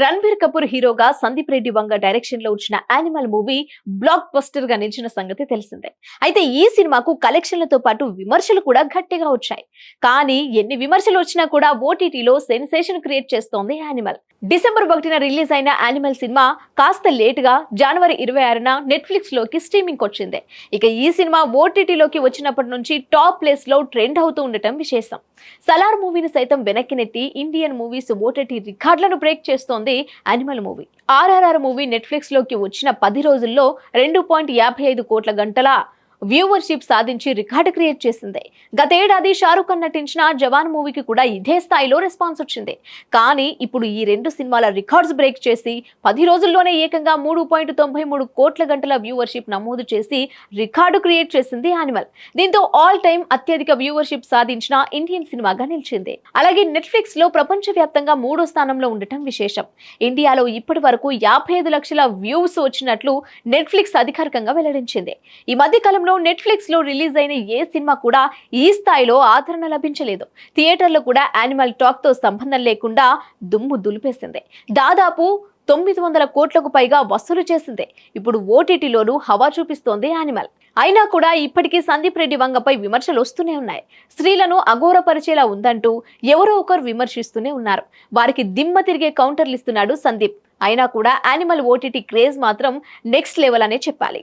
రణబీర్ కపూర్ హీరోగా సందీప్ రెడ్డి వంగ డైరెక్షన్లో వచ్చిన యానిమల్ మూవీ బ్లాక్ బస్టర్గా నిలిచిన సంగతి తెలిసిందే. అయితే ఈ సినిమాకు కలెక్షన్లతో పాటు విమర్శలు కూడా గట్టిగా వచ్చాయి. కానీ ఎన్ని విమర్శలు వచ్చినా కూడా ఓటీటీలో సెన్సేషన్ క్రియేట్ చేస్తోంది యానిమల్ డిసెంబర్ ఒకటిన రిలీజ్ అయిన యానిమల్ సినిమా కాస్త లేటుగా జనవరి ఇరవై ఆరున నెట్ఫ్లిక్స్లోకి స్ట్రీమింగ్ వచ్చింది ఇక ఈ సినిమా ఓటీటీలోకి వచ్చినప్పటి నుంచి టాప్ ప్లేస్లో ట్రెండ్ అవుతూ ఉండటం విశేషం. సలార్ మూవీని సైతం వెనక్కి నెట్టి ఇండియన్ మూవీస్ ఓటీటీ రికార్డులను బ్రేక్ చేస్తోంది యానిమల్ మూవీ ఆర్ఆర్ఆర్ మూవీ నెట్ఫ్లిక్స్లోకి వచ్చిన పది రోజుల్లో రెండు పాయింట్ యాభై ఐదు కోట్ల గంటల వ్యూవర్షిప్ సాధించి రికార్డు క్రియేట్ చేసింది. గతేడాది షారుఖ్ ఖాన్ నటించిన జవాన్ మూవీకి కూడా ఇదే స్థాయిలో రెస్పాన్స్ వచ్చింది. కానీ ఇప్పుడు ఈ రెండు సినిమాల రికార్డ్స్ బ్రేక్ చేసి పది రోజుల్లోనే ఏకంగా మూడు పాయింట్ తొంభై మూడు కోట్ల గంటల వ్యూవర్షిప్ నమోదు చేసి రికార్డు క్రియేట్ చేసింది యానిమల్. దీంతో ఆల్ టైమ్ అత్యధిక వ్యూవర్షిప్ సాధించిన ఇండియన్ సినిమాగా నిలిచింది. అలాగే నెట్ఫ్లిక్స్లో ప్రపంచవ్యాప్తంగా మూడో స్థానంలో ఉండటం విశేషం. ఇండియాలో ఇప్పటి వరకు యాభై ఐదు లక్షల వ్యూస్ వచ్చినట్లు నెట్ఫ్లిక్స్ అధికారికంగా వెల్లడించింది. ఈ మధ్య కాలంలో నెట్ఫ్లిక్స్లో రిలీజ్ అయిన ఏ సినిమా కూడా ఈ స్థాయిలో ఆదరణ లభించలేదు. థియేటర్లో కూడా యానిమల్ టాక్తో సంబంధం లేకుండా దుమ్ము దులిపేసింది. దాదాపు తొమ్మిది వందల కోట్లకు పైగా వసూలు చేసింది. ఇప్పుడు ఓటీటీలోనూ హవా చూపిస్తోంది యానిమల్. అయినా కూడా ఇప్పటికీ సందీప్ రెడ్డి వంగపై విమర్శలు వస్తూనే ఉన్నాయి. స్త్రీలను అఘోరపరిచేలా ఉందంటూ ఎవరో ఒకరు విమర్శిస్తూనే ఉన్నారు. వారికి దిమ్మ తిరిగే కౌంటర్లు ఇస్తున్నాడు సందీప్. అయినా కూడా యానిమల్ ఓటీటీ క్రేజ్ మాత్రం నెక్స్ట్ లెవెల్ అనే చెప్పాలి.